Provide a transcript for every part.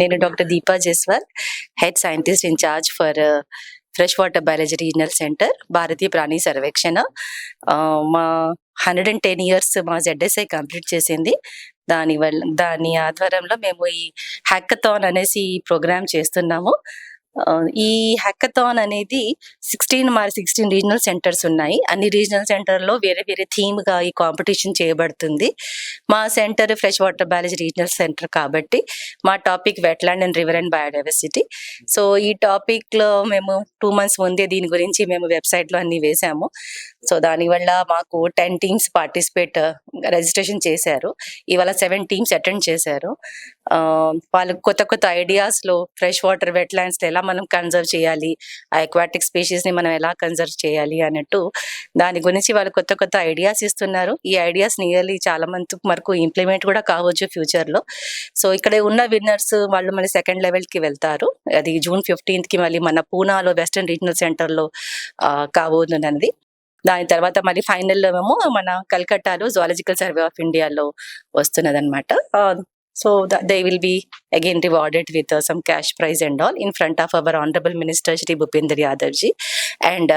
నేను doctor Deepa Jaiswal head scientist in-charge for fresh water biology regional centre Bharatiya Prani Sarvekshan. మా hundred and ten years మా ZSI complete చేసింది. దాని వల్ల దాని ఆధ్వర్యంలో మేము ఈ హ్యాకథాన్ అనేసి ఈ ప్రోగ్రామ్ చేస్తున్నాము. ఈ హ్యాకథాన్ అనేది సిక్స్టీన్ మరి సిక్స్టీన్ రీజనల్ సెంటర్స్ ఉన్నాయి. అన్ని రీజనల్ సెంటర్లో వేరే వేరే థీమ్గా ఈ కాంపిటీషన్ చేయబడుతుంది. మా centre fresh water biology regional centre కాబట్టి మా topic wetland and river and biodiversity so ఈ టాపిక్లో మేము టూ మంత్స్ ముందే దీని గురించి మేము వెబ్సైట్లో అన్ని వేసాము. సో దానివల్ల మాకు టెన్ టీమ్స్ పార్టిసిపేట్ రిజిస్ట్రేషన్ చేశారు. ఇవాళ సెవెన్ టీమ్స్ అటెండ్ చేశారు. ఆ, వాళ్ళు కొత్త కొత్త ఐడియాస్లో ఫ్రెష్ వాటర్ వెట్ ల్యాండ్స్ ఎలా మనం కన్జర్వ్ చేయాలి ఆ ఎక్వాటిక్ స్పీషీస్ని మనం ఎలా కన్జర్వ్ చేయాలి అన్నట్టు దాని గురించి వాళ్ళు కొత్త కొత్త ఐడియాస్ ఇస్తున్నారు. ఈ ఐడియాస్ నియర్లీ చాలా మంది వరకు ఇంప్లిమెంట్ కూడా కావచ్చు ఫ్యూచర్లో. సో ఇక్కడ ఉన్న విన్నర్స్ వాళ్ళు మళ్ళీ సెకండ్ లెవెల్కి వెళ్తారు. అది జూన్ ఫిఫ్టీన్త్కి మళ్ళీ మన పూనాలో వెస్టర్న్ రీజనల్ సెంటర్లో కాబోతున్నది దాని తర్వాత మళ్ళీ ఫైనల్లో ఏమో మన కల్కట్టాలో జువాలజికల్ సర్వే ఆఫ్ ఇండియాలో వస్తున్నది అనమాట so the they will be again rewarded with some cash prize and all in front of our honourable minister Shri Bhupender Yadav ji and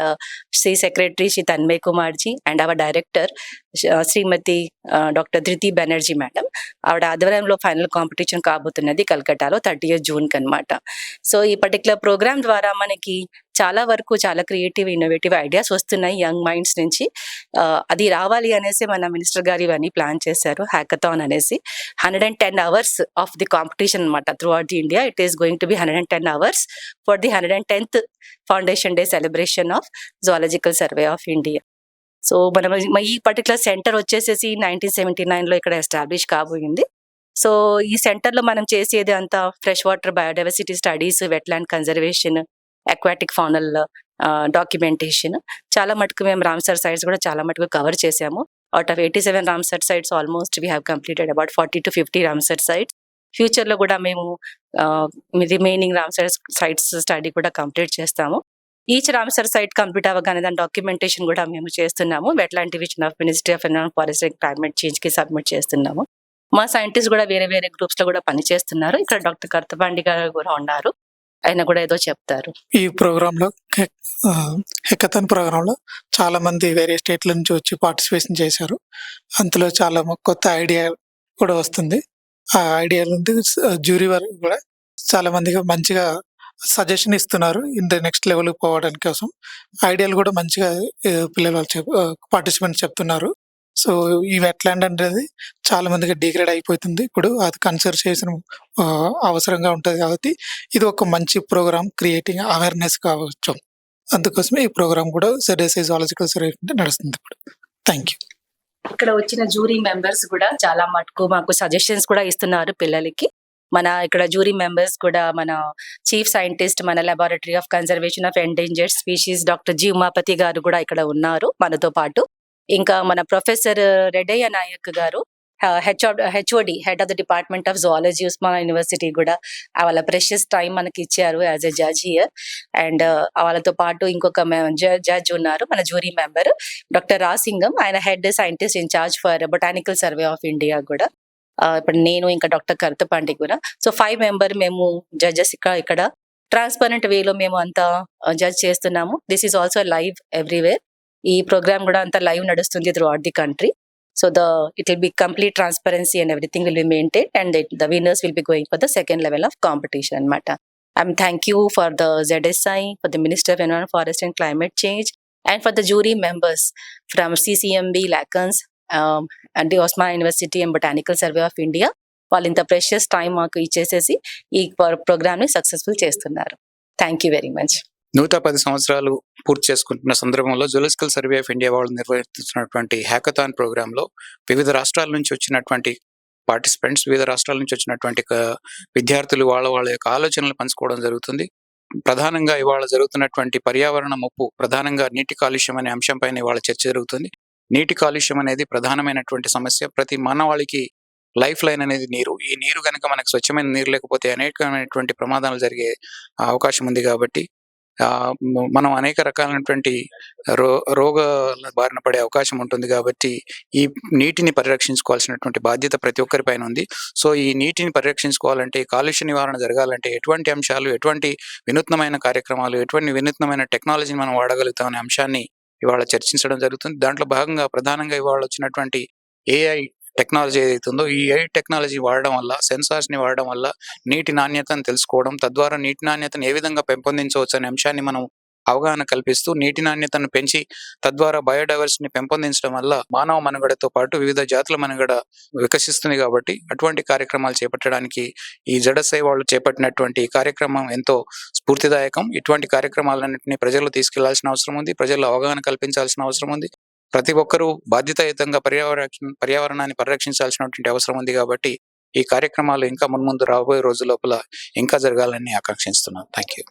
Shri secretary Shri Tanmay Kumar ji and our director Shrimati doctor Dhriti Banerjee madam ఆవిడ ఆధ్వర్యంలో final competition కాబోతున్నది కలకట్టాలో thirty జూన్కి అనమాట so ఈ particular programme ద్వారా మనకి చాలా వరకు చాలా క్రియేటివ్ ఇన్నోవేటివ్ ఐడియాస్ వస్తున్నాయి యంగ్ మైండ్స్ నుంచి. అది రావాలి అనేసి మన మినిస్టర్ గారు ఇవన్నీ ప్లాన్ చేశారు హ్యాకథాన్ అనేసి. Hundred and ten hours of the competition అనమాట throughout the India it is going to be hundred and ten hours for the hundred and tenth foundation day celebration of zoological survey of India so మనం ఈ particular centre వచ్చేసేసి nineteen seventy నైన్లో ఇక్కడ establish కాబోయింది. So ఈ సెంటర్లో మనం చేసేది అంతా fresh water biodiversity studies wetland conservation aquatic faunal documentation చాలా మటుకు మేము రామ్సర్ సైట్స్ కూడా చాలా మటుకు కవర్ చేసాము out of eighty seven Ramsar sites almost we have completed about forty to fifty Ramsar sites ఫ్యూచర్లో కూడా మేము రిమైనింగ్ రామ్సర్ సైట్స్ స్టడీ కూడా కంప్లీట్ చేస్తాము. ఈచ్ రామ్సర్ సైట్ కంప్లీట్ అవ్వగానే దాని డాక్యుమెంటేషన్ కూడా మేము చేస్తున్నాము. Wetland division of ministry of environment forest and climate చేంజ్కి submit చేస్తున్నాము. మా సైంటిస్ట్ కూడా వేరే వేరే గ్రూప్స్లో కూడా పని చేస్తున్నారు ఇక్కడ డాక్టర్ కర్తపాండి గారు కూడా ఉన్నారు. ఆయన కూడా ఏదో చెప్తారు. ఈ ప్రోగ్రామ్లో హెక్కతన్ ప్రోగ్రామ్లో చాలా మంది వేరే స్టేట్ల నుంచి వచ్చి పార్టిసిపేషన్ చేశారు. అందులో చాలా కొత్త ఐడియా కూడా వస్తుంది. ఆ ఐడియా నుండి జ్యూరీ వారు కూడా చాలా మంది మంచిగా సజెషన్ ఇస్తున్నారు ఇంత నెక్స్ట్ లెవెల్ పోవడానికి కోసం. ఐడియాలు కూడా మంచిగా పిల్లలు పార్టిసిపెంట్స్ చెప్తున్నారు. సో ఈ వెట్లాండ్ అనేది చాలా మందికి డిగ్రేడ్ అయిపోతుంది. ఇప్పుడు అది కన్సర్వ్ చేసిన అవసరంగా ఉంటుంది కాబట్టి ఇది ఒక మంచి ప్రోగ్రామ్ క్రియేటింగ్ అవేర్నెస్ కావచ్చు. అందుకోసమే ఈ ప్రోగ్రామ్ కూడా జెడ్ఎస్ఐ జువాలజికల్ సర్వే నడుస్తుంది ఇప్పుడు. Thank you. ఇక్కడ వచ్చిన జూరీ మెంబర్స్ కూడా చాలా మటుకు మాకు సజెషన్స్ కూడా ఇస్తున్నారు పిల్లలకి. మన ఇక్కడ జూరీ మెంబర్స్ కూడా మన చీఫ్ సైంటిస్ట్ మన laboratory of conservation of endangered species doctor G Umapathi garu కూడా ఇక్కడ ఉన్నారు మనతో పాటు. ఇంకా మన professor Reddaiah Naik garu HOD head of the department of zoology Osman university కూడా వాళ్ళ ప్రెషియస్ టైం మనకి ఇచ్చారు as a judge here. And వాళ్ళతో పాటు ఇంకొక జడ్జ్ ఉన్నారు మన జూరీ మెంబర్ డాక్టర్ రాసింగం ఆయన head scientist incharge for botanical survey of India కూడా. ఇప్పుడు నేను ఇంకా డాక్టర్ కర్తపాండి కూడా. సో ఫైవ్ మెంబర్ మేము జడ్జెస్ ఇక్కడ ఇక్కడ ట్రాన్స్పరెంట్ వేలో మేము అంతా జడ్జ్ చేస్తున్నాము. This is also live everywhere. ఈ ప్రోగ్రామ్ కూడా అంతా లైవ్ నడుస్తుంది throughout the country so the it will be complete transparency and everything will be maintain and the winners will be going for the second level of competition అనమాట I'm thank you for the ZSI for the minister of environment forest and climate change and for the jury members from CCMB LaCONES and Osmania university and botanical survey of India వాళ్ళు ఇంత precious time మాకు ఇచ్చేసేసి ఈ ప్రోగ్రామ్ని successful చేస్తున్నారు. Thank you very much నూట పది సంవత్సరాలు పూర్తి చేసుకుంటున్న సందర్భంలో జులాజికల్ సర్వే ఆఫ్ ఇండియా వాళ్ళు నిర్వహిస్తున్నటువంటి హ్యాకథాన్ ప్రోగ్రాంలో వివిధ రాష్ట్రాల నుంచి వచ్చినటువంటి పార్టిసిపెంట్స్ వివిధ రాష్ట్రాల నుంచి వచ్చినటువంటి విద్యార్థులు వాళ్ళ వాళ్ళ యొక్క ఆలోచనలు పంచుకోవడం జరుగుతుంది. ప్రధానంగా ఇవాళ జరుగుతున్నటువంటి పర్యావరణ ముప్పు ప్రధానంగా నీటి కాలుష్యం అనే అంశంపైన ఇవాళ చర్చ జరుగుతుంది. నీటి కాలుష్యం అనేది ప్రధానమైనటువంటి సమస్య. ప్రతి మానవాళికి లైఫ్ లైన్ అనేది నీరు. ఈ నీరు కనుక మనకు స్వచ్ఛమైన నీరు లేకపోతే అనేకమైనటువంటి ప్రమాదాలు జరిగే అవకాశం ఉంది కాబట్టి మనం అనేక రకాలైనటువంటి రో రోగాల బారిన పడే అవకాశం ఉంటుంది కాబట్టి ఈ నీటిని పరిరక్షించుకోవాల్సినటువంటి బాధ్యత ప్రతి ఒక్కరి పైన ఉంది. సో ఈ నీటిని పరిరక్షించుకోవాలంటే కాలుష్య నివారణ జరగాలంటే ఎటువంటి అంశాలు ఎటువంటి వినూత్నమైన కార్యక్రమాలు ఎటువంటి వినూత్నమైన టెక్నాలజీని మనం వాడగలుగుతామనే అంశాన్ని ఇవాళ చర్చించడం జరుగుతుంది. దాంట్లో భాగంగా ప్రధానంగా ఇవాళ వచ్చినటువంటి ఏఐ టెక్నాలజీ ఏదైతే ఉందో ఈ ఏ టెక్నాలజీ వాడడం వల్ల సెన్సార్స్ని వాడడం వల్ల నీటి నాణ్యతను తెలుసుకోవడం తద్వారా నీటి నాణ్యతను ఏ విధంగా పెంపొందించవచ్చు అనే అంశాన్ని మనం అవగాహన కల్పిస్తూ నీటి నాణ్యతను పెంచి తద్వారా బయోడైవర్సిటీని పెంపొందించడం వల్ల మానవ మనుగడతో పాటు వివిధ జాతుల మనుగడ వికసిస్తుంది కాబట్టి అటువంటి కార్యక్రమాలు చేపట్టడానికి ఈ జడసై వాళ్ళు చేపట్టినటువంటి కార్యక్రమం ఎంతో స్ఫూర్తిదాయకం. ఇటువంటి కార్యక్రమాలన్నింటినీ ప్రజలు తీసుకెళ్ళాల్సిన అవసరం ఉంది. ప్రజల్లో అవగాహన కల్పించాల్సిన అవసరం ఉంది. ప్రతి ఒక్కరూ బాధ్యతాయుతంగా పర్యావరణ పర్యావరణాన్ని పరిరక్షించాల్సినటువంటి అవసరం ఉంది కాబట్టి ఈ కార్యక్రమాలు ఇంకా మున్ముందు రాబోయే రోజు లోపల ఇంకా జరగాలని ఆకాంక్షిస్తున్నాను. Thank you